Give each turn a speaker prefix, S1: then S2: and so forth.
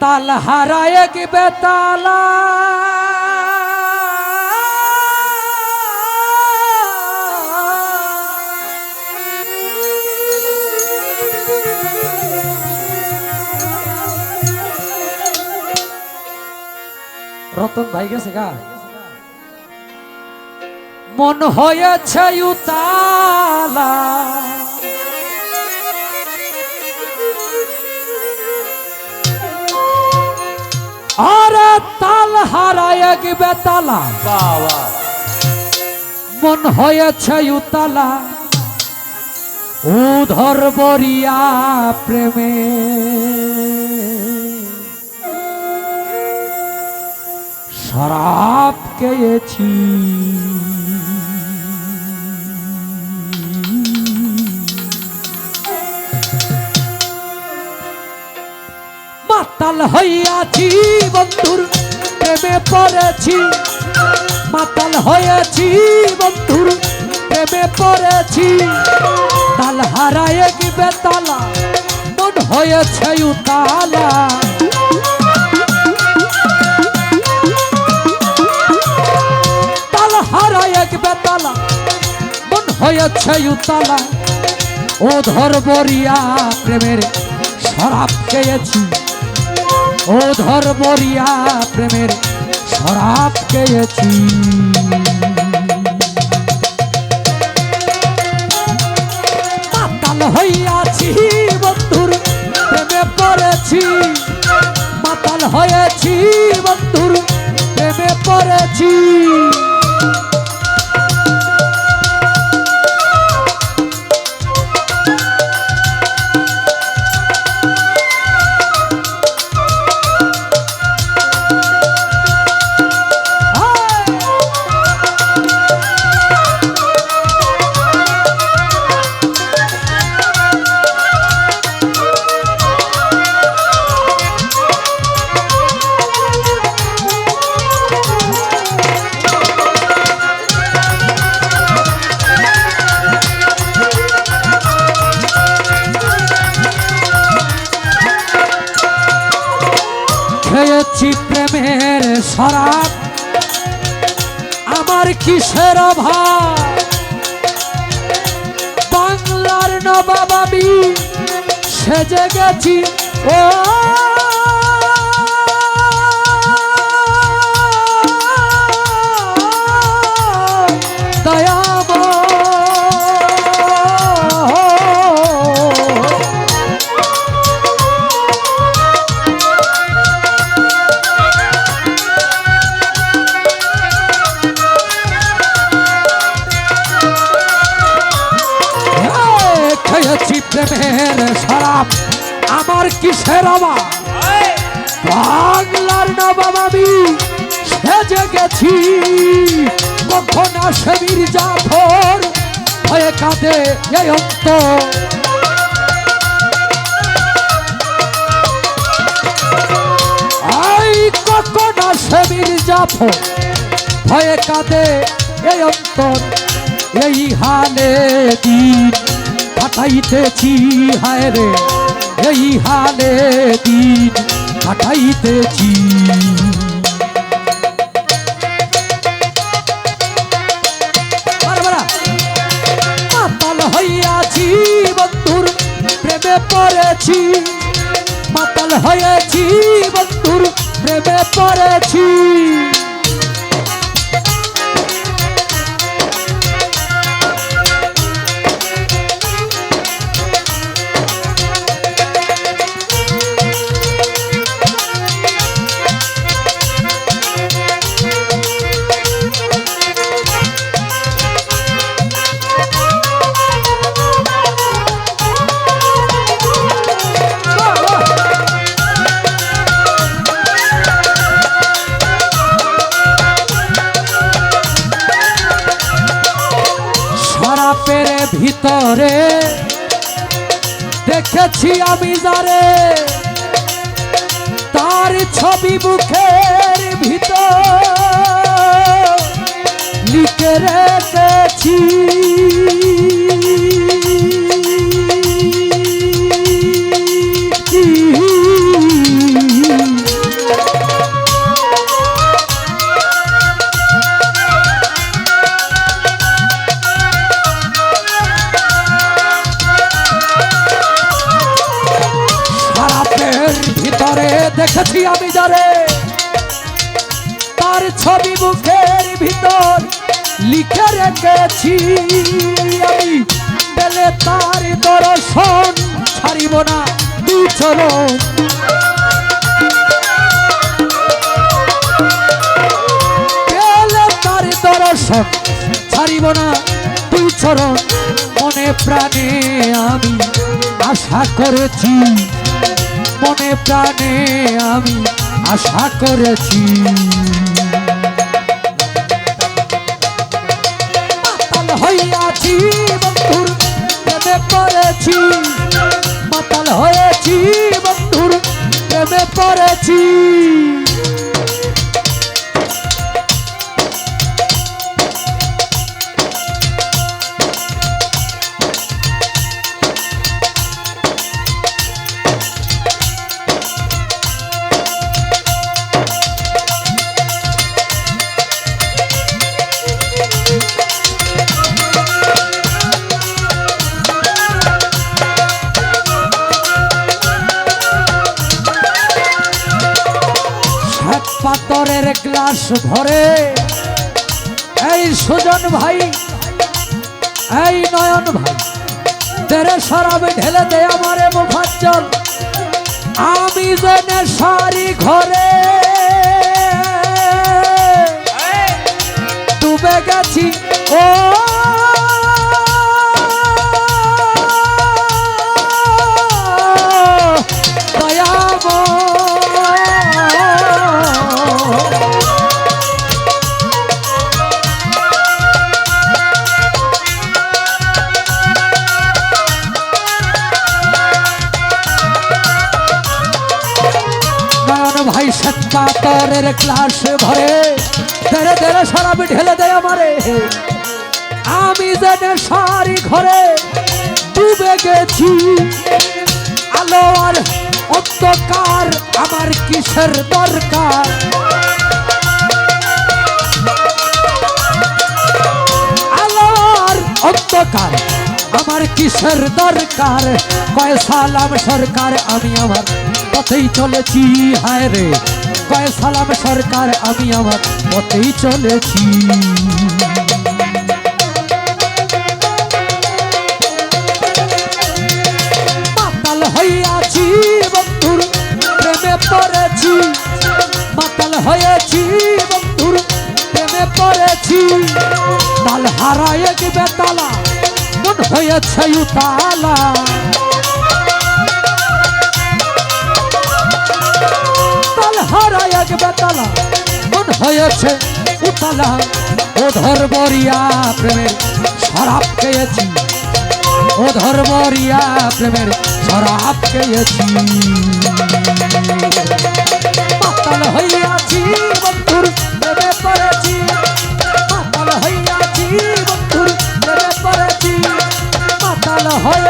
S1: তাল হারায় কি বেতালা। রতন ভাই গেছে গা। মন হয়েছে উতালা। আরে তাল হারায় কি বেতালা।
S2: বাবা।
S1: মন হয়েছে উতালা। উধর বরিয়া প্রেমে। শরাব খেয়েছি। মাতাল হইয়াছি বন্ধুর প্রেমে পড়েছি। মাতাল হয়েছি বন্ধুর প্রেমে পড়েছি। তাল হারায় কি বেতালা, মন হয়েছে উতালা। হয়েছে উতালা। ও ধর বরিয়া প্রেমের শরাব খেয়েছি। ও ধর্মরিয়া প্রেমের শরাব খেয়েছি। পাতাল হইয়াছি বন্ধুর প্রেমে পড়েছি। পাতাল হয়েছি বন্ধুর প্রেমে পড়েছি। খেয়েছি প্রেমের শরাব আমার কিসের অভাব? বাংলার নবাবি সেজে গেছি। ও প্রেমের শরাব আমার কিসের অভাব? বাংলার নবাব আমি সেজে গেছি। কখন আসে মির্জাফর? ভয়ে কাঁদে এই অন্ত আই কখন আসে মির্জাফর? ভয়ে কাঁদে এই অন্তর। এই হালে দিন কাটাইতেছি হায় রে, এই হালে দিন কাটাইতেছি। মাতাল হইয়াছি, বন্ধুর প্রেমে পড়েছি মাতাল হয়েছি বন্ধুর প্রেমে পড়েছি ভিতরে দেখেছি আমি যারে। তার ছবি মুখের ভিতর লিখে রেখেছি। ছবি মুখের ভিতর লিখে রেখেছি আমি। পেলে তার দর্শন ছাড়িব না দর্শন ছাড়িব না তুই চরণ। মনে প্রাণে আমি আশা করেছি, মনে প্রাণে আমি আশা করেছি। বন্ধুর প্রেমে পড়েছি। মাতাল হয়েছি বন্ধুর প্রেমে পড়েছি। গ্লাস ভরে এই সুজন ভাই এই নয়ন ভাই তেরে সরাবে ঢেলে দে আমারে মুফাজ্জল। আমি জেনে সারি ঘরে। ডুবে গেছি ও ভাই সত্তা তরের ক্লাস ভরে। ধরে ধরে সরাবি ঢেলে দেয় আমারে। আমি জেনে সারি ঘরে ডুবে গেছি, আলো আর অন্ধকার আমার কিসের দরকার? আলো আর অন্ধকার আমার কিসের দরকার? কয় সালাম সরকার, আমি আমার পথেই চলেছি, হায় রে। সালাম সরকার, আমি আমার পথেই চলেছি। মাতাল হইয়াছি বন্ধুর প্রেমে পড়েছি। মাতাল হয়েছি বন্ধুর প্রেমে পড়েছি। তাল হারায় বেতালা মন হয়েছে উতালা। এক বেতালা। মন হয়েছে উতালা। ও ধর্মরিয়া প্রেমের শরাব খেয়েছি। ও ধর্মরিয়া প্রেমের শরাব খেয়েছি। মাতাল হইয়াছি বন্ধুর প্রেমে পড়েছি। মাতাল হইয়াছি বন্ধুর প্রেমে পড়েছি। মাতাল হয়েছি